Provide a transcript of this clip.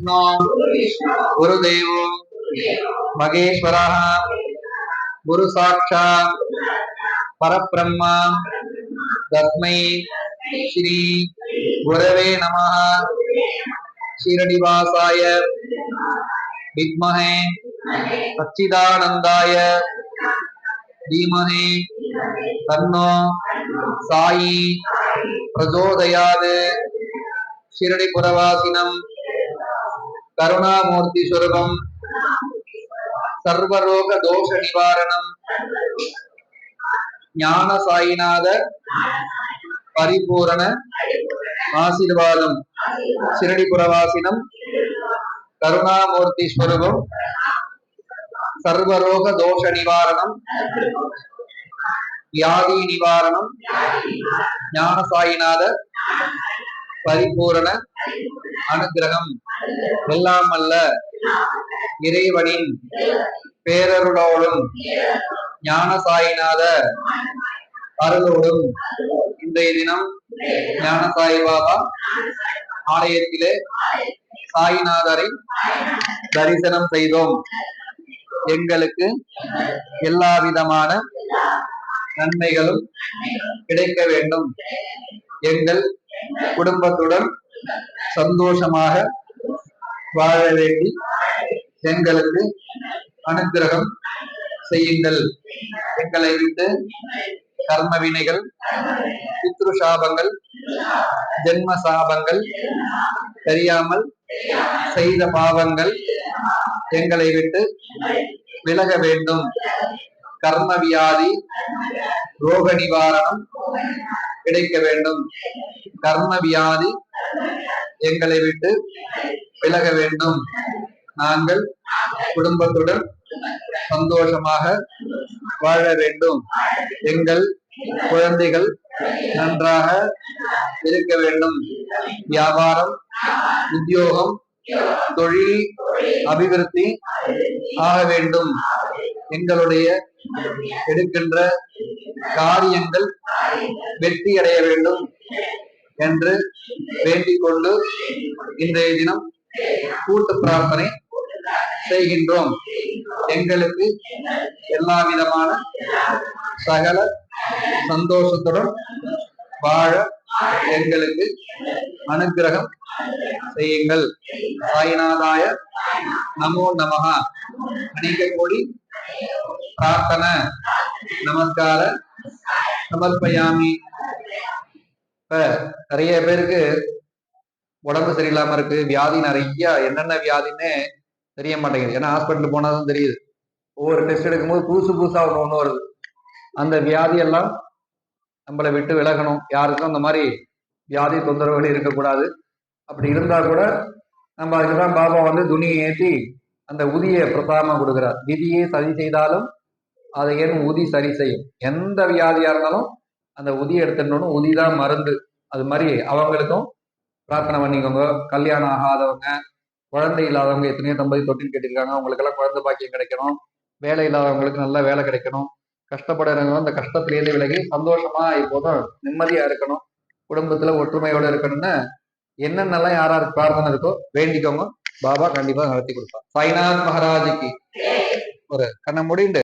விஷ்ணு குருதேவோ மகேஸ்வர குரு சாட்சா பரபிரம்மா தத்மை ஸ்ரீ குரவே நம ஸ்ரீரடிவாசாய வித்மஹே சச்சிதானந்தாய தீமஹே தன்னோ சாயி பிரச்சோதயாது ஷிரடி புரவாசினம் கருணாமூர்த்தி சுரூபம் சர்வரோக தோஷ நிவாரணம் ஞான சாயிநாத பரிபூரண ஆசீர்வாதம். சிரடி புறவாசினம் கருணாமூர்த்தி ஸ்வரூபம் சர்வரோக தோஷ நிவாரணம் வியாதி நிவாரணம் ஞான சாயிநாத பரிபூரண அனுகிரகம். எல்லாம் அல்ல இறைவனின் பேரருளோடும் ஞானசாயிநாத அருளோடும் இன்றைய தினம் ஞான சாய் பாபா ஆலயத்திலே சாய்நாதரை தரிசனம் செய்தோம். எங்களுக்கு எல்லா விதமான நன்மைகளும் கிடைக்க வேண்டும். எங்கள் குடும்பத்துடன் சந்தோஷமாக வாழ வேண்டி எங்களுக்கு அனுகிரகம் செய்யுங்கள். எங்களை விட்டு கர்ம வினைகள் பித்ரு சாபங்கள் ஜென்ம சாபங்கள் தெரியாமல் செய்த பாவங்கள் எங்களை விட்டு விலக வேண்டும். கர்ம வியாதி ரோக நிவாரணம் கிடைக்க வேண்டும். கர்ம வியாதி எங்களை விட்டு விலக வேண்டும். நாங்கள் குடும்பத்துடன் சந்தோஷமாக வாழ வேண்டும். எங்கள் குழந்தைகள் நன்றாக இருக்க வேண்டும். வியாபாரம் உத்தியோகம் தொழில் அபிவிருத்தி ஆக வேண்டும். எங்களுடைய எடுக்கின்ற காரியங்கள் வெற்றி அடைய வேண்டும் என்று வேண்டிக் கொண்டு இன்றைய தினம் கூட்டு பிரார்த்தனை செய்கின்றோம். எங்களுக்கு எல்லா விதமான சகல சந்தோஷத்துடன் வாழ எங்களுக்கு அனுகிரகம் செய்யுங்கள். சாய்நாதாய நமோ நமகா அநேக கோடி பிரார்த்தனை. நமஸ்கார சமர்ப்பயாமி. இப்ப நிறைய பேருக்கு உடம்பு சரியில்லாம இருக்கு வியாதி நிறைய என்னென்ன வியாதின்னு தெரிய மாட்டேங்குது. ஏன்னா ஹாஸ்பிட்டல் போனாதான் தெரியுது. ஒவ்வொரு டெஸ்ட் எடுக்கும்போது புதுசு புதுசா ஒன்று ஒன்று வருது. அந்த வியாதியெல்லாம் நம்மளை விட்டு விலகணும். யாருக்கும் அந்த மாதிரி வியாதி தொந்தரவுகள் இருக்கக்கூடாது. அப்படி இருந்தா கூட நம்ம அதுக்குதான் பாபா வந்து துணியை ஏற்றி அந்த உதியை பிரசாதமா கொடுக்குறார். விதியை சரி செய்தாலும் அதை ஏன் உதி சரி செய்யும்? எந்த வியாதியா இருந்தாலும் அந்த உதியை எடுத்துடணும் உதி தான் மருந்து. அது மாதிரி அவங்களுக்கும் பிரார்த்தனை பண்ணிக்கோங்க. கல்யாணம் ஆகாதவங்க குழந்தை இல்லாதவங்க எத்தனையோ தம்பதி தொட்டில் கேட்டிருக்காங்க. அவங்களுக்கெல்லாம் குழந்தை பாக்கியம் கிடைக்கணும். வேலை இல்லாதவங்களுக்கு நல்ல வேலை கிடைக்கணும். கஷ்டப்படுறவங்க அந்த கஷ்டத்திலேயே விலகி சந்தோஷமா இப்போதும் நிம்மதியா இருக்கணும். குடும்பத்துல ஒற்றுமையோட இருக்கணும்னு என்னென்னலாம் யார் யாருக்கு பிரார்த்தனை இருக்கோ வேண்டிக்கோங்க. பாபா கண்டிப்பா நடத்தி கொடுப்பா சாய்நாத் மகாராஜுக்கு ஒரு கண்ணை முடிண்டு.